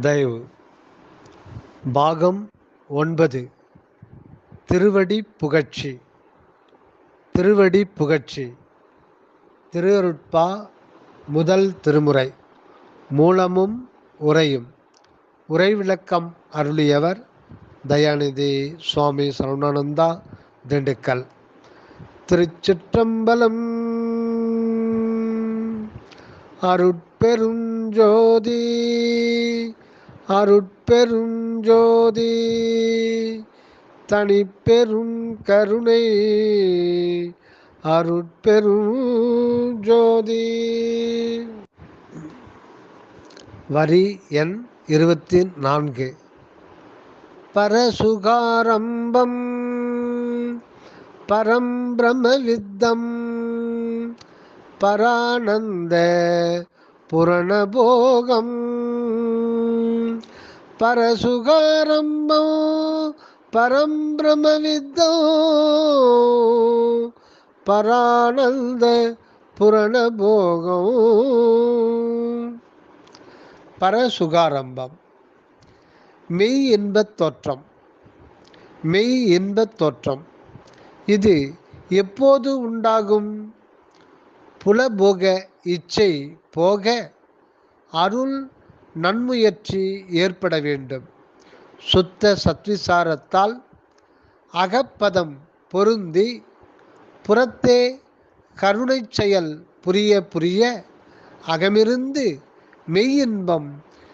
தயவு. பாகம் ஒன்பது. திருவடி புகழ்ச்சி. திருவடி புகழ்ச்சி. திருவருட்பா முதல் திருமுறை. மூலமும் உரையும் உரை விளக்கம் அருளியவர் தயாநிதி சுவாமி சரவணானந்தா திண்டுக்கல். திருச்சிற்றம்பலம் அருட்பெருஞ்சோதி அருட்பெருஞ்சோதி தனிப்பெரும் கருணை அருட்பெருஞ்சோதி வரி எண் இருபத்தி நான்கு பரசுகாரம்பம் பரம் பிரம்மவித்தம் பரானந்த புரணபோகம். பரசுகாரம்பம் பரம் பிரம்மவித்தோ பரானந்த புரணபோகம். பரசுகாரம்பம். மெய் இன்பத் தோற்றம். மெய் இன்பத் தோற்றம். இது எப்போது உண்டாகும்? புலபோக இச்சை போக அருள் நன்முயற்சி ஏற்பட வேண்டும். சுத்த சத்விசாரத்தால் அகப்பதம் பொருந்தி புறத்தே கருணை செயல் புரிய புரிய அகமிருந்து மெய்யின்பம்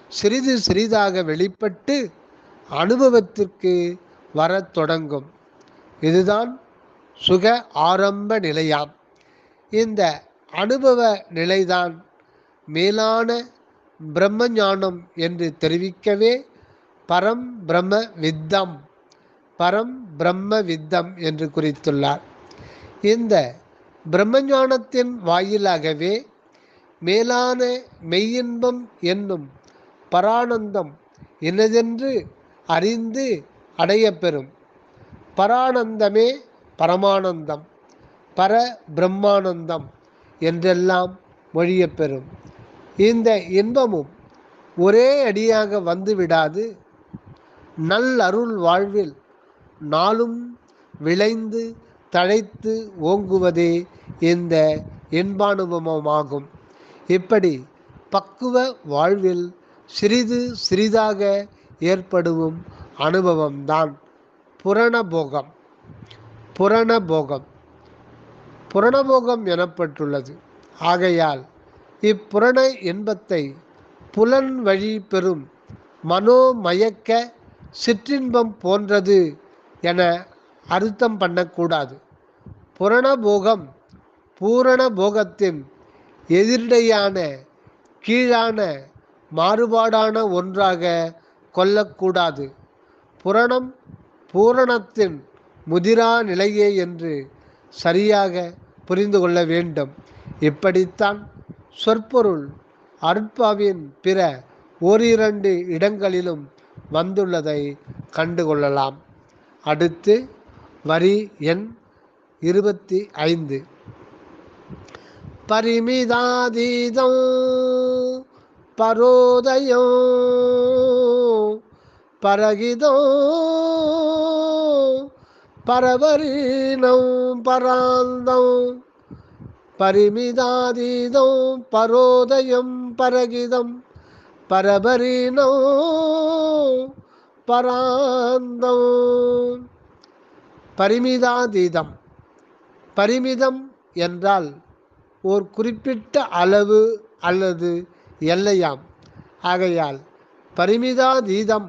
சிறிது சிறிதாக வெளிப்பட்டு அனுபவத்திற்கு வரத் தொடங்கும். இதுதான் சுக ஆரம்ப நிலையாம். இந்த அனுபவ நிலைதான் மேலான பிரம்ம ஞானம் என்று தெரிவிக்கவே பரம் பிரம்ம வித்தம் பரம் பிரம்ம வித்தம் என்று குறித்துள்ளார். இந்த பிரம்மஞானத்தின் வாயிலாகவே மேலான மெய்யின்பம் என்னும் பரானந்தம் என்னதென்று அறிந்து அடையப்பெறும். பரானந்தமே பரமானந்தம் பர பிரம்மானந்தம் என்றெல்லாம் மொழியப்பெறும். இந்த இன்பமும் ஒரே அடியாக வந்துவிடாது நல்லருள் வாழ்வில் நாளும் விளைந்து தழைத்து ஓங்குவதே இந்த இன்பானுபவமாகும். இப்படி பக்குவ வாழ்வில் சிறிது சிறிதாக ஏற்படும் அனுபவம்தான் புரணபோகம். புரணபோகம். புரணபோகம் எனப்பட்டுள்ளது. ஆகையால் இப்புரண இன்பத்தை புலன் வழி பெறும் மனோமயக்க சிற்றின்பம் போன்றது என அர்த்தம் பண்ணக்கூடாது. புரணபோகம் பூரண போகத்தின் எதிரடையான கீழான மாறுபாடான ஒன்றாக கொள்ளக்கூடாது. புரணம் பூரணத்தின் முதிரா நிலையே என்று சரியாக புரிந்து கொள்ள வேண்டும். இப்படித்தான் சொற்பொருள் அருட்பாவின் பிற ஓரிரண்டு இடங்களிலும் வந்துள்ளதை கண்டுகொள்ளலாம். அடுத்து வரி எண் இருபத்தி ஐந்து பரிமிதாதீதம் பரோதயம் பரகிதம் பரவரீனம் பராந்தம் பரிமிதாதீதம் பரோதயம் பரகிதம் பரபரினோ பராந்தம் பரிமிதாதீதம் பரிமிதம் என்றால் ஒரு குறிப்பிட்ட அளவு அல்லது எல்லையாம். ஆகையால் பரிமிதாதீதம்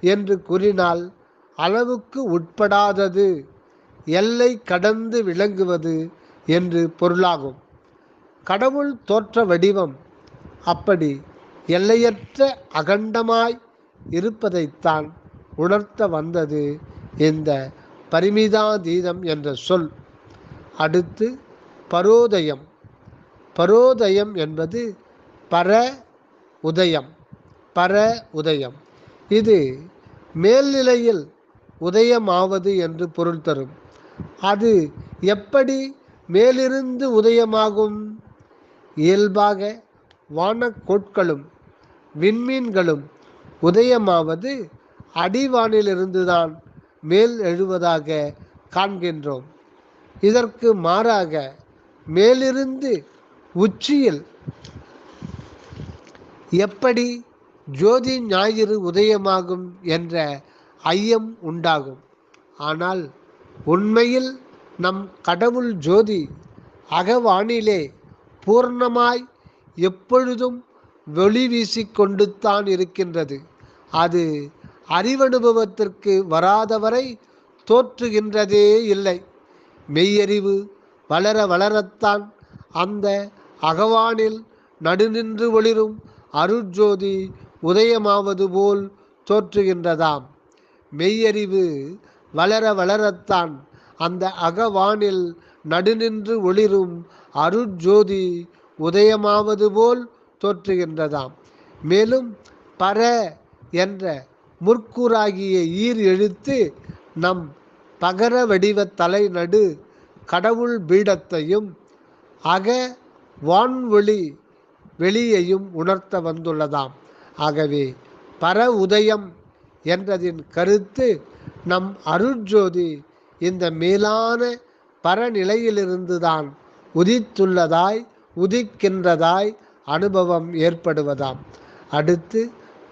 என்று கூறினால் அளவுக்கு உட்படாதது எல்லை கடந்து விளங்குவது என்று பொருளாகும். கடவுள் தோற்ற வடிவம் அப்படி எல்லையற்ற அகண்டமாய் இருப்பதைத்தான் உணர்த்த வந்தது இந்த பரிமிதாதீதம் என்ற சொல். அடுத்து பரோதயம். பரோதயம் என்பது பர உதயம். பர உதயம். இது மேல்நிலையில் உதயமாவது என்று பொருள் தரும். அது எப்படி மேலிருந்து உதயமாகும். இயல்பாக வானக்கோட்களும் விண்மீன்களும் உதயமாவது அடிவானிலிருந்துதான் மேல் எழுவதாக காண்கின்றோம். இதற்கு மாறாக மேலிருந்து உச்சியில் எப்படி ஜோதி ஞாயிறு உதயமாகும் என்ற ஐயம் உண்டாகும். ஆனால் உண்மையில் நம் கடவுள் ஜோதி அகவானிலே பூர்ணமாய் எப்பொழுதும் வெளி வீசி கொண்டுத்தான் இருக்கின்றது. அது அறிவனுபவத்திற்கு வராதவரை தோற்றுகின்றதே இல்லை. மெய்யறிவு வளர வளரத்தான் அந்த அகவானில் நடுநின்று ஒளிரும் அருட்ஜோதி உதயமாவது போல் தோற்றுகின்றதாம். மெய்யறிவு வளர வளரத்தான் அந்த அகவானில் நடுநின்று ஒளிரும் அருட்ஜோதி உதயமாவது போல் தோற்றுகின்றதாம். மேலும் பர என்ற முற்கூறாகிய ஈர் எழுத்து நம் பகர வடிவ தலைநடு கடவுள் பீடத்தையும் அக வான்வெளி வெளியையும் உணர்த்த வந்துள்ளதாம். ஆகவே பர உதயம் என்றதின் கருத்து நம் அருட்ஜோதி இந்த மேலான பரநிலையிலிருந்துதான் உதித்துள்ளதாய் உதிக்கின்றதாய் அனுபவம் ஏற்படுவதாம். அடுத்து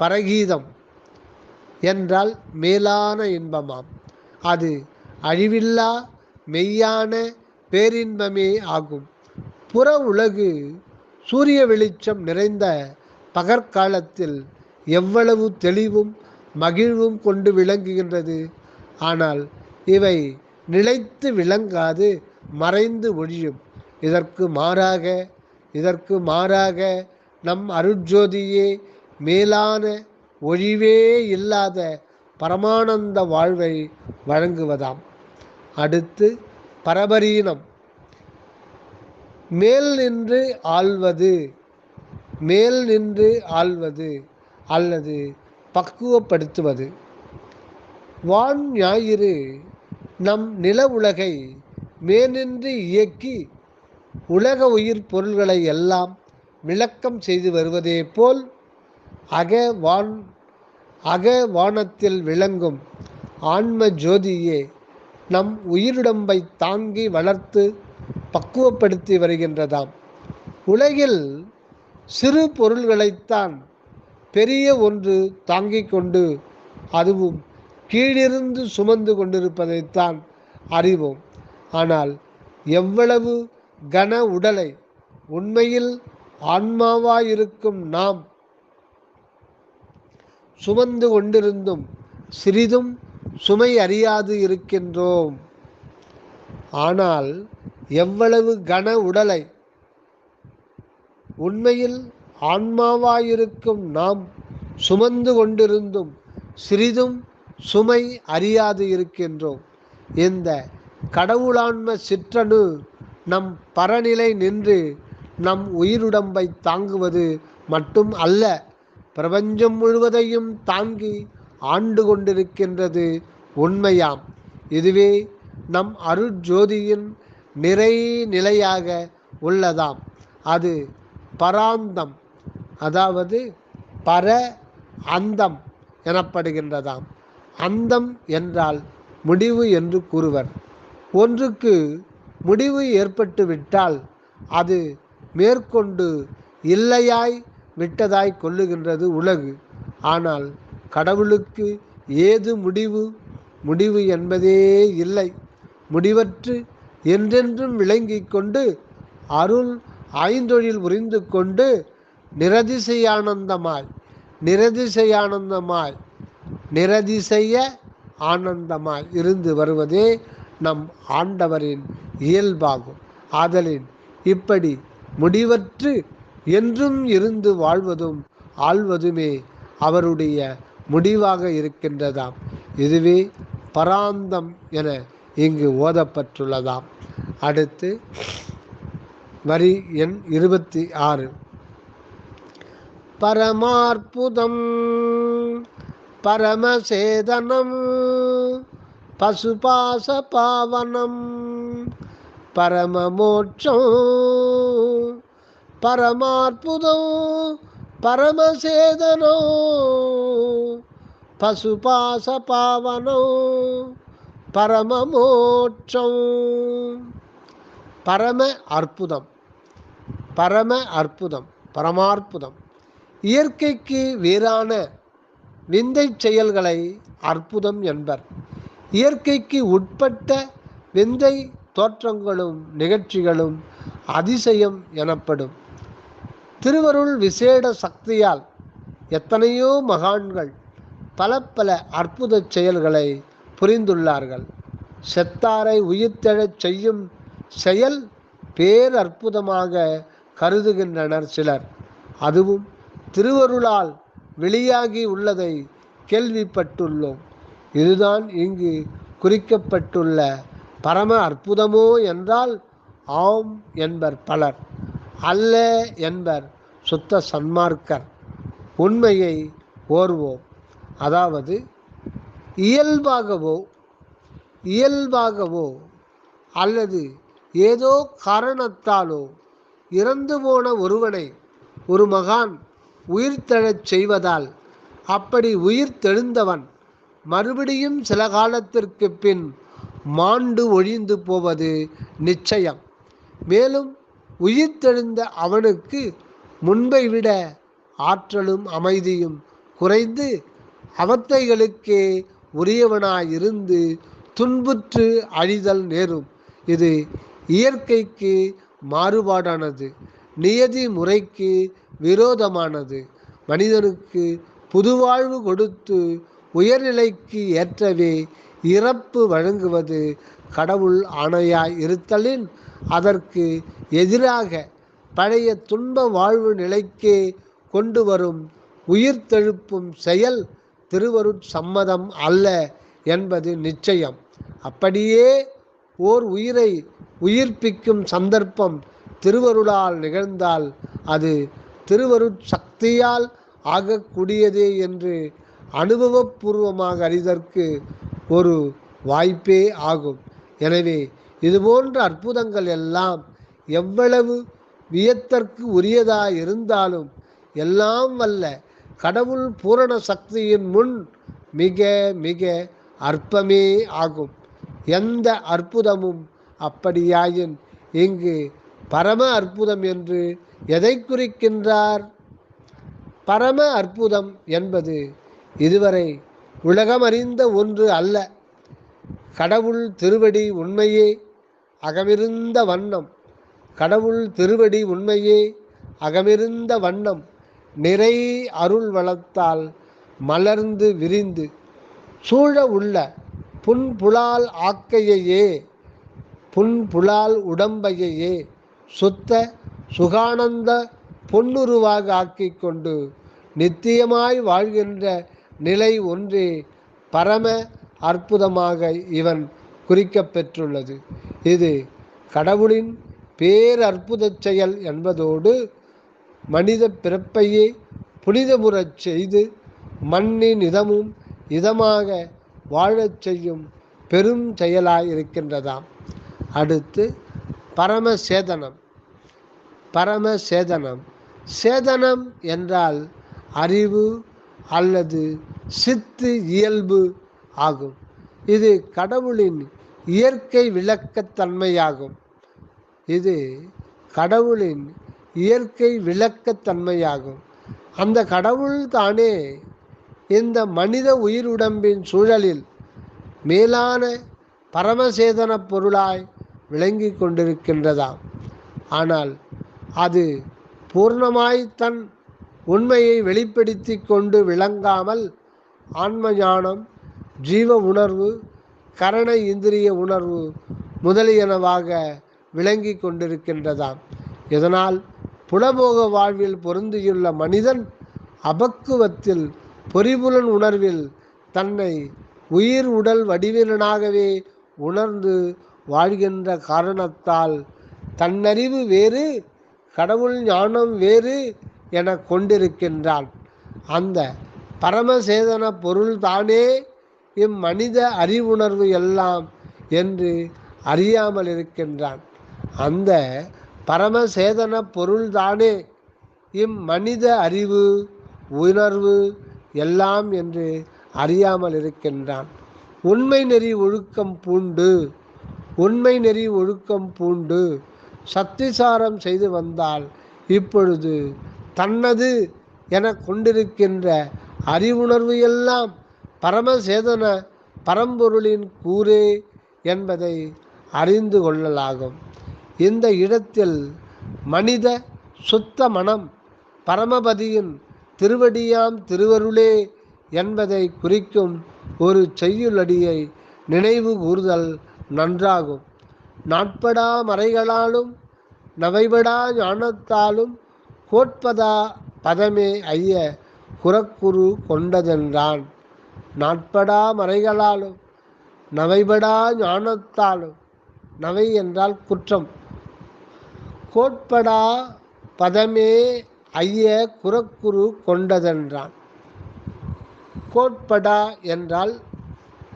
பரகீதம் என்றால் மேலான இன்பமாம். அது அழிவில்லா மெய்யான பேரின்பமே ஆகும். புற உலகு சூரிய வெளிச்சம் நிறைந்த பகற்காலத்தில் எவ்வளவு தெளிவும் மகிழ்வும் கொண்டு விளங்குகின்றது. ஆனால் இவை நிலைத்து விளங்காது மறைந்து ஒழியும். இதற்கு மாறாக இதற்கு மாறாக நம் அருட்ஜோதியே மேலான ஒழிவே இல்லாத பரமானந்த வாழ்வை வழங்குவதாம். அடுத்து பரபரீனம். மேல் நின்று ஆள்வது மேல் நின்று ஆள்வது அல்லது பக்குவப்படுத்துவது. வான் ஞாயிறு நம் நில உலகை மேனின்றி இயக்கி உலக உயிர் பொருள்களை எல்லாம் விளக்கம் செய்து வருவதே போல் அக வான் அக வானத்தில் விளங்கும் ஆன்ம ஜோதியே நம் உயிருடம்பை தாங்கி வளர்த்து பக்குவப்படுத்தி வருகின்றதாம். உலகில் சிறு பொருள்களைத்தான் பெரிய ஒன்று தாங்கிக் கொண்டு அதுவும் கீழிருந்து சுமந்து கொண்டிருப்பதைத்தான் அறிவோம். ஆனால் எவ்வளவு கன உடலை உண்மையில் ஆன்மாவாயிருக்கும் நாம் சுமந்து கொண்டிருந்தும் சிறிதும் சுமை அறியாது இருக்கின்றோம். ஆனால் எவ்வளவு கன உடலை உண்மையில் ஆன்மாவாயிருக்கும் நாம் சுமந்து கொண்டிருந்தும் சிறிதும் சுமை அறியாது இருக்கின்றோம். இந்த கடவுளான்ம சிற்றணு நம் பரநிலை நின்று நம் உயிருடம்பை தாங்குவது மட்டும் அல்ல பிரபஞ்சம் முழுவதையும் தாங்கி ஆண்டு கொண்டிருக்கின்றது உண்மையாம். இதுவே நம் அருட்ஜோதியின் நிறை நிலையாக உள்ளதாம். அது பராந்தம் அதாவது பர அந்தம் எனப்படுகின்றதாம். அந்தம் என்றால் முடிவு என்று கூறுவர். ஒன்றுக்கு முடிவு ஏற்பட்டு விட்டால் அது மேற்கொண்டு இல்லையாய் விட்டதாய் கொள்ளுகின்றது உலகு. ஆனால் கடவுளுக்கு ஏது முடிவு? முடிவு என்பதே இல்லை. முடிவற்று என்றென்றும் விளங்கிக் கொண்டு அருள் ஐந்தொழில் புரிந்து கொண்டு நிரதிசையானந்தமாய் நிரதிசையானந்தமாய் நிரதிசைய ஆனந்தமாய் இருந்து வருவதே நம் ஆண்டவரின் இயல்பாகும். ஆதலின் இப்படி முடிவற்று என்றும் இருந்து வாழ்வதும் ஆழ்வதுமே அவருடைய முடிவாக இருக்கின்றதாம். இதுவே பராந்தம் என இங்கு ஓதப்பட்டுள்ளதாம். அடுத்து வரி எண் இருபத்தி ஆறு. பரமாற்புதம் பரமசேதனம். பசுபாச பாவனம். பரமமோட்சம். பரமாற்புதம். பரமசேதனோ பசுபாச பாவனோ பரமமோட்சம். பரம அற்புதம். பரம அற்புதம். பரமாற்புதம். இயற்கைக்கு வேறான விந்தை செயல்களை அற்புதம் என்பர். இயற்கைக்கு உட்பட்ட விந்தை தோற்றங்களும் நிகழ்ச்சிகளும் அதிசயம் எனப்படும். திருவருள் விசேட சக்தியால் எத்தனையோ மகான்கள் பல பல அற்புத செயல்களை புரிந்துள்ளார்கள். செத்தாரை உயிர்த்தெழச் செய்யும் செயல் பேரற்புதமாக கருதுகின்றனர் சிலர். அதுவும் திருவருளால் வெளியாகி உள்ளதை கேள்விப்பட்டுள்ளோம். இதுதான் இங்கு குறிக்கப்பட்டுள்ள பரம அற்புதமோ என்றால் ஆம் என்பர் பலர் அல்ல என்பர் சுத்த சன்மார்க்கர். உண்மையை ஓர்வோம். அதாவது இயல்பாகவோ இயல்பாகவோ அல்லது ஏதோ காரணத்தாலோ இறந்து போன ஒருவனை ஒரு மகான் உயிர்த்தெழச் செய்வதால் அப்படி உயிர் தெழுந்தவன் மறுபடியும் சில காலத்திற்கு பின் மாண்டு ஒழிந்து போவது நிச்சயம். மேலும் உயிர் தெழுந்த அவனுக்கு முன்பை விட ஆற்றலும் அமைதியும் குறைந்து அவத்தைகளுக்கே உரியவனாயிருந்து துன்புற்று அழிதல் நேரும். இது இயற்கைக்கு மாறுபாடானது. நியதி முறைக்கு விரோதமானது. மனிதனுக்கு புதுவாழ்வு கொடுத்து உயர்நிலைக்கு ஏற்றவே இறப்பு வழங்குவது கடவுள் ஆணையாய் இருத்தலின் அதற்கு எதிராக பழைய துன்ப வாழ்வு நிலைக்கே கொண்டு வரும் உயிர் தெழுப்பும் செயல் திருவருட் சம்மதம் அல்ல என்பது நிச்சயம். அப்படியே ஓர் உயிரை உயிர்ப்பிக்கும் சந்தர்ப்பம் திருவருளால் நிகழ்ந்தால் அது திருவருட் சக்தியால் ஆகக்கூடியதே என்று அனுபவபூர்வமாக அறிதற்கு ஒரு வாய்ப்பே ஆகும். எனவே இதுபோன்ற அற்புதங்கள் எல்லாம் எவ்வளவு வியத்தற்கு உரியதாக இருந்தாலும் எல்லாம் வல்ல கடவுள் பூரண சக்தியின் முன் மிக மிக அற்பமே ஆகும். எந்த அற்புதமும் அப்படியாயின் இங்கு பரம அற்புதம் என்று எதை குறிக்கின்றார்? பரம அற்புதம் என்பது இதுவரை உலகமறிந்த ஒன்று அல்ல. கடவுள் திருவடி உண்மையே அகமிருந்த வண்ணம். கடவுள் திருவடி உண்மையே அகமிருந்த வண்ணம். நிறை அருள் வளத்தால் மலர்ந்து விரிந்து சூழ உள்ள புன்புலால் ஆக்கையையே புன்புலால் உடம்பையையே சுத்த சுகானந்த பொன்னுருவாக ஆக்கி கொண்டு நித்தியமாய் வாழ்கின்ற நிலை ஒன்றே பரம அற்புதமாக இவன் குறிக்கப்பெற்றுள்ளது இது கடவுளின் பேரற்புதச் செயல் என்பதோடு மனித பிறப்பையே புனிதமுறச் செய்து மண்ணின் இதமும் இதமாக வாழச் செய்யும் பெரும் செயலாய் இருக்கின்றதாம் அடுத்து பரமசேதனம். பரம சேதனம். சேதனம் என்றால் அறிவு அல்லது சித்து இயல்பு ஆகும். இது கடவுளின் இயற்கை விளக்கத்தன்மையாகும். இது கடவுளின் இயற்கை விளக்கத்தன்மையாகும். அந்த கடவுள் தானே இந்த மனித உயிருடம்பின் சூழலில் மேலான பரமசேதன பொருளாய் விளங்கி கொண்டிருக்கின்றதாம். ஆனால் அது பூர்ணமாய் தன் உண்மையை வெளிப்படுத்தி கொண்டு விளங்காமல் ஆன்ம ஞானம் ஜீவ உணர்வு கரண இந்திரிய உணர்வு முதலியனவாக விளங்கி கொண்டிருக்கின்றதாம். இதனால் புலபோக வாழ்வில் பொருந்தியுள்ள மனிதன் அபக்குவத்தில் பொறிபுலன் உணர்வில் தன்னை உயிர் உடல் வடிவினனாகவே உணர்ந்து வாழ்கின்ற காரணத்தால் தன்னறிவு வேறு கடவுள் ஞானம் வேறு என கொண்டிருக்கின்றான். அந்த பரமசேதன பொருள் தானே இம்மனித அறிவுணர்வு எல்லாம் என்று அறியாமல் இருக்கின்றான். அந்த பரமசேதன பொருள்தானே இம்மனித அறிவு உணர்வு எல்லாம் என்று அறியாமல் இருக்கின்றான். உண்மை நெறி ஒழுக்கம் பூண்டு உண்மை நெறி ஒழுக்கம் பூண்டு சத்திசாரம் செய்து வந்தால் இப்பொழுது தன்னது என கொண்டிருக்கின்ற அறிவுணர்வு எல்லாம் பரமசேதன பரம்பொருளின் கூரே என்பதை அறிந்து கொள்ளலாகும். இந்த இடத்தில் மனித சுத்த மனம் பரமபதியின் திருவடியாம் திருவருளே என்பதை குறிக்கும் ஒரு செய்யுளடியை நினைவு கூறுதல் நன்றாகும். நாட்படா மறைகளாலும் நவைபடா ஞானத்தாலும் கோட்பதா பதமே ஐய குறக்குரு கொண்டதென்றான். நாட்படா மறைகளாலும் நவைபடா ஞானத்தாலும் நவை என்றால் குற்றம். கோட்படா பதமே ஐய குறக்குரு கொண்டதென்றான். கோட்படா என்றால்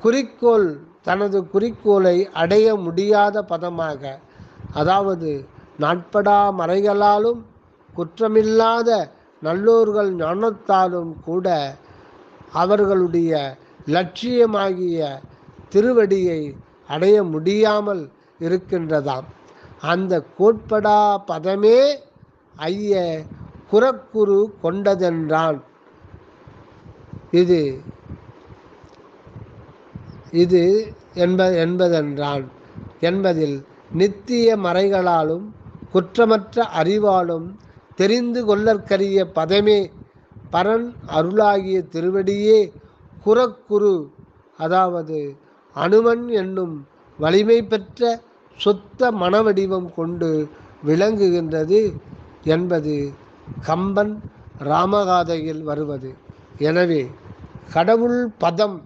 குறிக்கோள் தனது குறிக்கோளை அடைய முடியாத பதமாக அதாவது நாட்படா மறைகளாலும் குற்றமில்லாத நல்லோர்கள் ஞானத்தாலும் கூட அவர்களுடைய லட்சியமாகிய திருவடியை அடைய முடியாமல் இருக்கின்றதாம். அந்த கோட்படா பதமே ஐய குறக்குறு கொண்டதென்றான். இது இது என்ப என்பதென்றான் என்பதில் நித்திய மறைகளாலும் குற்றமற்ற அறிவாலும் தெரிந்து கொள்ளற்கரிய பதமே பரன் அருளாகிய திருவடியே குறக்குரு. அதாவது அனுமன் என்னும் வலிமை பெற்ற சுத்த மனவடிவம் கொண்டு விளங்குகின்றது என்பது கம்பன் ராமகாதையில் வருவது. எனவே கடவுள் பதம்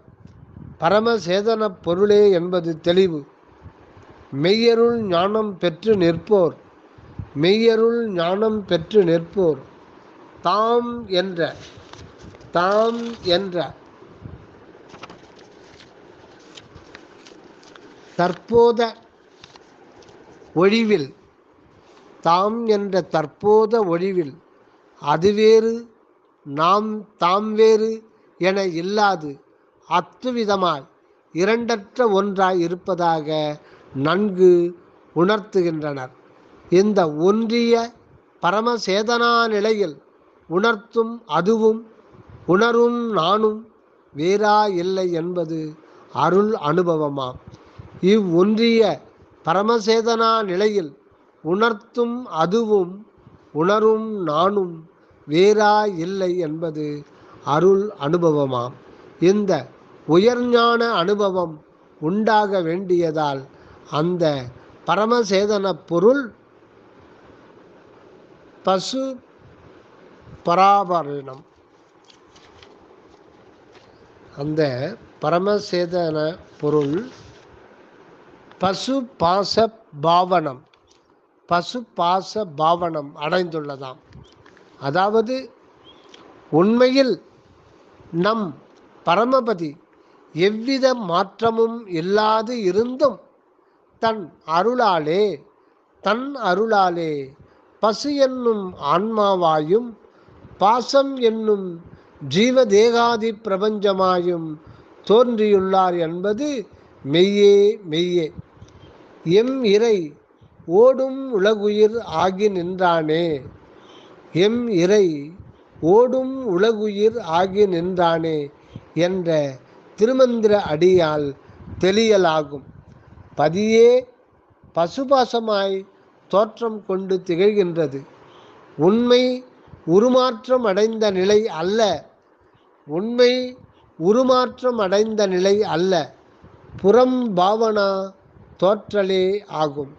பரமசேதன பொருளே என்பது தெளிவு. மெய்யருள் ஞானம் பெற்று நிற்போர். மெய்யருள் ஞானம் பெற்று நிற்போர். தாம் என்ற தாம் என்ற. தற்போத ஒழிவில் தாம் என்ற தற்போத ஒழிவில் அது வேறு நாம் தாம் வேறு என இல்லாது அத்துவிதமாய் இரண்டற்ற ஒன்றாய் இருப்பதாக நன்கு உணர்த்துகின்றனர். இந்த ஒன்றிய பரமசேதனா நிலையில் உணர்த்தும் அதுவும் உணரும் நானும் வேறா இல்லை என்பது அருள் அனுபவமாம். இவ்வொன்றிய பரமசேதனா நிலையில் உணர்த்தும் அதுவும் உணரும் நானும் வேறா இல்லை என்பது அருள் அனுபவமாம். இந்த உயர்ஞான அனுபவம் உண்டாக வேண்டியதால் அந்த பரமசேதன பொருள் பசு பராபரணம். அந்த பரமசேதன பொருள் பசு பாச பாவனம். பசு பாச பாவனம் அடைந்துள்ளதாம். அதாவது உண்மையில் நம் பரமபதி எவ்வித மாற்றமும் இல்லாது இருந்தும் தன் அருளாலே தன் அருளாலே பசு என்னும் ஆன்மாவாயும் பாசம் என்னும் ஜீவதேகாதி பிரபஞ்சமாயும் தோன்றியுள்ளார் என்பது மெய்யே மெய்யே. எம் இறை ஓடும் உலகுயிர் ஆகி நின்றானே எம் இறை ஓடும் உலகுயிர் ஆகி நின்றானே என்ற திருமந்திர அடியால் தெளியலாகும். பதியே பசுபாசமாய் தோற்றம் கொண்டு திகழ்கின்றது. உண்மை உருமாற்றம் அடைந்த நிலை அல்ல. உண்மை உருமாற்றம் அடைந்த நிலை அல்ல. புறம் பாவனா தோற்றலே ஆகும்.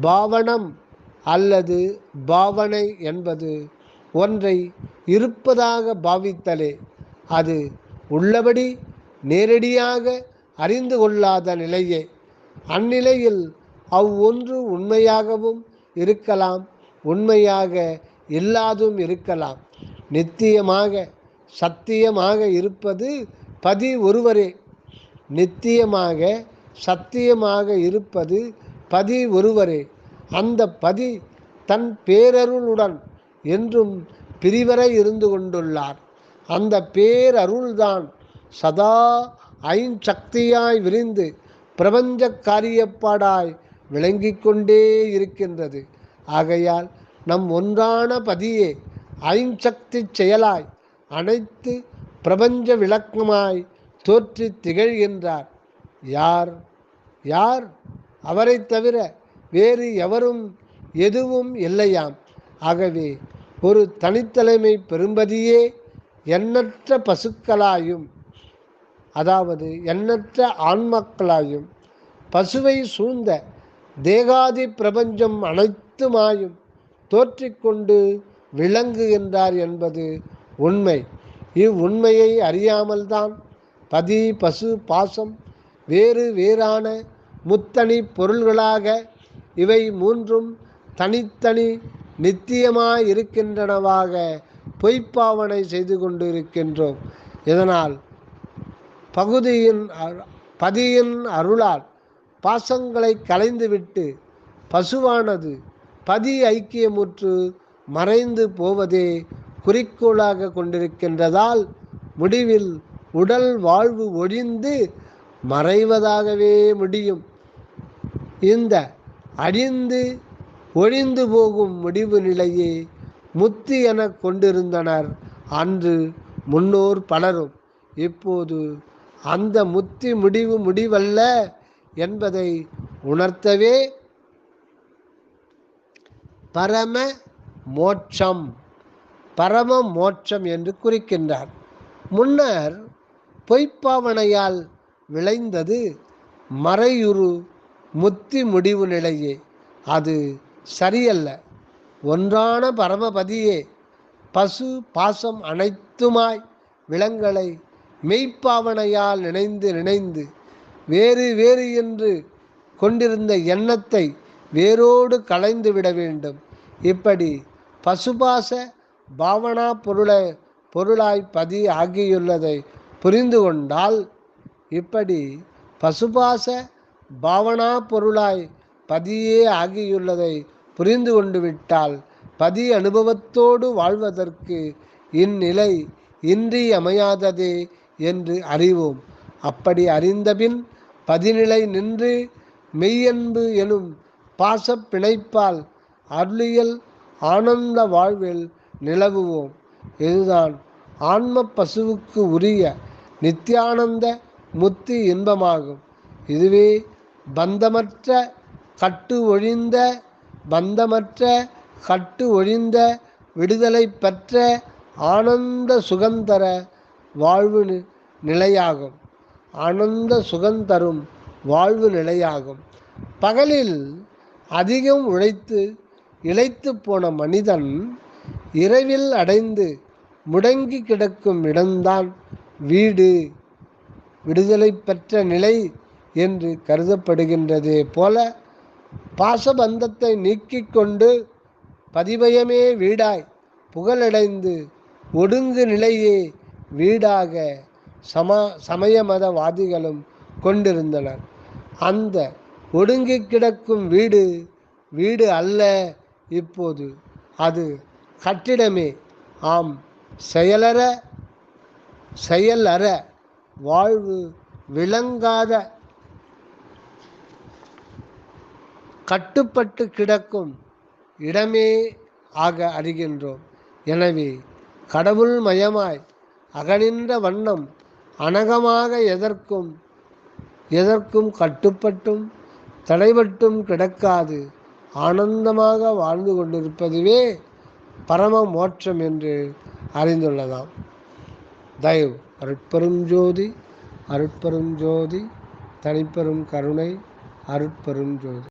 பாவனம் அல்லது பாவனை என்பது ஒன்றை இருப்பதாக பாவித்தலே. அது உள்ளபடி நேரடியாக அறிந்து கொள்ளாத நிலையே. அந்நிலையில் அவ்வொன்று உண்மையாகவும் இருக்கலாம் உண்மையாக இல்லாதும் இருக்கலாம். நித்தியமாக சத்தியமாக இருப்பது பதி ஒருவரே. நித்தியமாக சத்தியமாக இருப்பது பதி ஒருவரே. அந்த பதி தன் பேரருளுடன் என்றும் பிரிவரை இருந்து கொண்டுள்ளார். அந்த பேரருள்தான் சதா ஐஞ்சக்தியாய் விரிந்து பிரபஞ்ச காரியப்பாடாய் விளங்கி கொண்டே இருக்கின்றது. ஆகையால் நம் ஒன்றான பதியே ஐஞ்சக்தி செயலாய் அனைத்து பிரபஞ்ச விளக்கமாய் தோற்றி திகழ்கின்றார். யார்? யார்? அவரை தவிர வேறு எவரும் எதுவும் இல்லையாம். ஆகவே ஒரு தனித்தலைமை பெரும்பதியே எண்ணற்ற பசுக்களாயும் அதாவது எண்ணற்ற ஆண்மக்களாயும் பசுவை சூழ்ந்த தேகாதி பிரபஞ்சம் அனைத்துமாயும் தோற்றிக்கொண்டு விளங்குகின்றார் என்பது உண்மை. இவ்வுண்மையை அறியாமல்தான் பதி பசு பாசம் வேறு வேறான முத்தனி பொருள்களாக இவை மூன்றும் தனித்தனி நித்தியமாயிருக்கின்றனவாக பொய்ப்பாவனை செய்து கொண்டிருக்கின்றோம். இதனால் பகுதியின் பதியின் அருளால் பாசங்களை கலைந்துவிட்டு பசுவானது பதி ஐக்கியமுற்று மறைந்து போவதே குறிக்கோளாக கொண்டிருக்கின்றதால் முடிவில் உடல் வாழ்வு ஒழிந்து மறைவதாகவே முடியும். இந்த அழிந்து ஒழிந்து போகும் முடிவு நிலையே முத்தி என கொண்டிருந்தனர். அன்று முன்னோர் பலரும் இப்போது அந்த முத்தி முடிவு முடிவல்ல என்பதை உணர்த்தவே பரம மோட்சம் பரம மோட்சம் என்று குறிக்கின்றார். முன்னர் பொய்ப்பாவனையால் விளைந்தது மறையுறு முத்தி முடிவு நிலையே. அது சரியல்ல. ஒன்றான பரமபதியே பசு பாசம் அனைத்துமாய் விலங்களை மெய்ப்பாவனையால் நினைந்து நினைந்து வேறு வேறு என்று கொண்டிருந்த எண்ணத்தை வேரோடு களைந்து விட வேண்டும். இப்படி பசுபாச பாவனா பொருளை பொருளாய் பதி ஆகியுள்ளதை புரிந்து கொண்டால் இப்படி பசுபாச பாவனா பொருளாய் பதியே ஆகியுள்ளதை புரிந்து கொண்டு விட்டால் பதி அனுபவத்தோடு வாழ்வதற்கு இந்நிலை இன்றியமையாததே என்று அறிவோம். அப்படி அறிந்தபின் பதிநிலை நின்று மெய்யன்பு எனும் பாசப் பிணைப்பால் அருளியல் ஆனந்த வாழ்வில் நிலவுவோம். இதுதான் ஆன்ம பசுவுக்கு உரிய நித்தியானந்த முத்தி இன்பமாகும். இதுவே பந்தமற்ற கட்டு ஒழிந்த பந்தமற்ற கட்டு ஒழிந்த விடுதலை பெற்ற ஆனந்த சுகந்தர வாழ்வு நிலையாகும். ஆனந்த சுகந்தரும் வாழ்வு நிலையாகும். பகலில் அதிகம் உழைத்து இழைத்து போன மனிதன் இரவில் அடைந்து முடங்கி கிடக்கும் இடம்தான் வீடு. விடுதலை பெற்ற நிலை என்று கருதப்படுகின்றதே போல பாசபந்தத்தை நீக்கிக் கொண்டு பதிபயமே வீடாய் புகழடைந்து ஒடுங்கு நிலையே வீடாக சமா சமய மதவாதிகளும் கொண்டிருந்தனர். அந்த ஒடுங்கி கிடக்கும் வீடு வீடு அல்ல இப்போது. அது கட்டிடமே. ஆம் செயலற செயலற வாழ்வு விளங்காத கட்டுப்பட்டு கிடக்கும் இடமே ஆக அறிகின்றோம். எனவே கடவுள் மயமாய் அகனின்ற வண்ணம் அனகமாக எதற்கும் எதற்கும் கட்டுப்பட்டும் தடைபட்டும் கிடக்காது. ஆனந்தமாக வாழ்ந்து கொண்டிருப்பதுவே பரம மோட்சம் என்று அறிந்துள்ளதாம். தயவு. அருட்பெரும் ஜோதி அருட்பெரும் ஜோதி தனிப்பெரும் கருணை அருட்பெரும் ஜோதி.